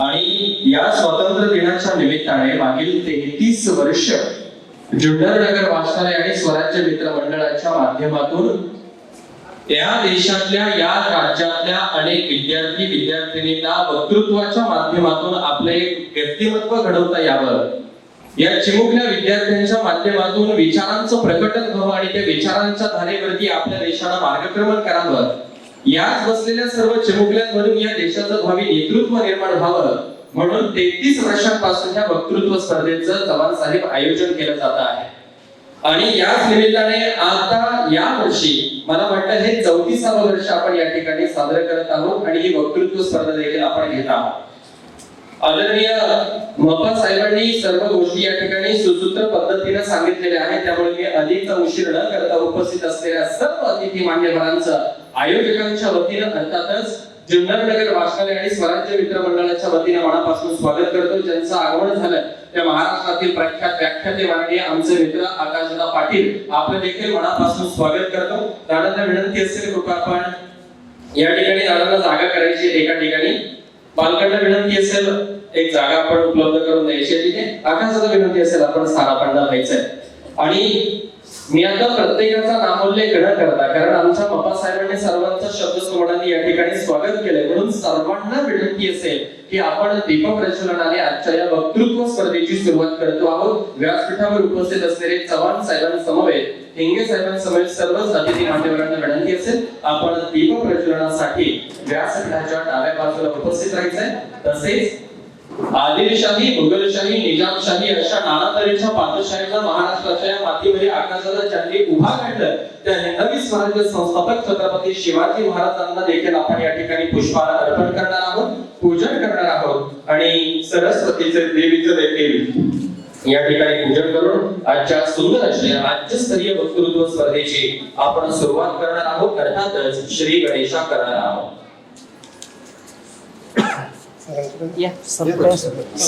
आणि या स्वातंत्र्य दिनाच्या निमित्ताने मागील तेहतीस वर्ष जुन्नर नगर वाचनालय आणि स्वराज्य मित्र मंडळाच्या माध्यमातून या देशातल्या या राज्यातल्या अनेक विद्यार्थी विद्यार्थिनींना वक्तृत्वाच्या माध्यमातून आपले एक व्यक्तिमत्व घडवता यावं. या चिमुकल्या विद्यार्थ्यांच्या माध्यमातून विचारांचं प्रकटन व्हावं आणि त्या विचारांच्या धारेवरती आपल्या देशाला मार्गक्रमण करावं. याच बसलेल्या सर्व चिमुकल्यांमधून या देशाचं भावी नेतृत्व निर्माण व्हावं. म्हणून तेहतीस वर्षांपासून ह्या वक्तृत्व स्पर्धेचं चव्हाण साहेब आयोजन केलं जात आहे. आणि याच निमित्ताने आता या वर्षी मला वाटतं हे चौतीसावं वर्ष आपण या ठिकाणी साजरं करत आहोत आणि ही वक्तृत्व स्पर्धा देखील आपण घेत आहोत. आदरणीय मप्पा साहेबांनी सर्व गोष्टी या ठिकाणी सुसूत्र पद्धतीने सांगितलेल्या आहेत. त्यामुळे मी अधिकचा उशीर न करता उपस्थित असलेल्या सर्व अतिथी मान्यवरांचं आयोजकांच्या वतीनं अर्थातच जुन्नर नगर वाचनालय आणि स्वराज्य मित्र मंडळाच्या वतीने मनापासून स्वागत करतो. ज्यांचं आगमन झालं त्या महाराष्ट्रातील प्रख्यात व्याख्याते माननीय आमचे मित्र आकाशदा पाटील आपलं देखील मनापासून स्वागत करतो. दादांना विनंती असेल कृपा आपण या ठिकाणी दादांना जागा करायची एका ठिकाणी. पालकांना विनंती असेल एक जागा आपण उपलब्ध करून द्यायची आहे तिथे. आकाशाला विनंती असेल आपण स्थानापन्न व्हायचंय. आणि मी आता प्रत्येकाचा नामोल्लेख न करता कारण आमच्या मप्पा साहेबांनी सर्वांचं शब्दस्मरणाने या ठिकाणी स्वागत केलंय. म्हणून सर्वांना विनंती असेल की आपण दीपक प्रज्वलनाने आजच्या या वक्तृत्व स्पर्धेची सुरुवात करतो आहोत. व्यासपीठावर उपस्थित असलेले चव्हाण साहेबांसमवेत हिंगे साहेबांसमवेत सर्वच अतिथी मान्यवरांना विनंती असेल आपण दीप प्रज्वलनासाठी व्यासपीठाच्या डाव्या बाजूला उपस्थित राहायचंय. तसेच आदिलशाही मुघलशाही निजामशाही अशा नाना तऱ्हेच्या पादशाहीला महाराष्ट्राच्या या मातीमध्ये आकाशाला ज्यांनी उभा काढलं त्या हिंदवी स्वराज्य संस्थापक छत्रपती शिवाजी महाराजांना देखील आपण या ठिकाणी पुष्पाला अर्पण करणार आहोत पूजन करणार आहोत आणि सरस्वतीचे देवीचं देखील या ठिकाणी पूजन करून आजच्या सुंदर अशा राज्यस्तरीय वक्तृत्व स्पर्धेची आपण सुरुवात करणार आहोत अर्थातच श्री गणेशा करणार आहोत या संपलं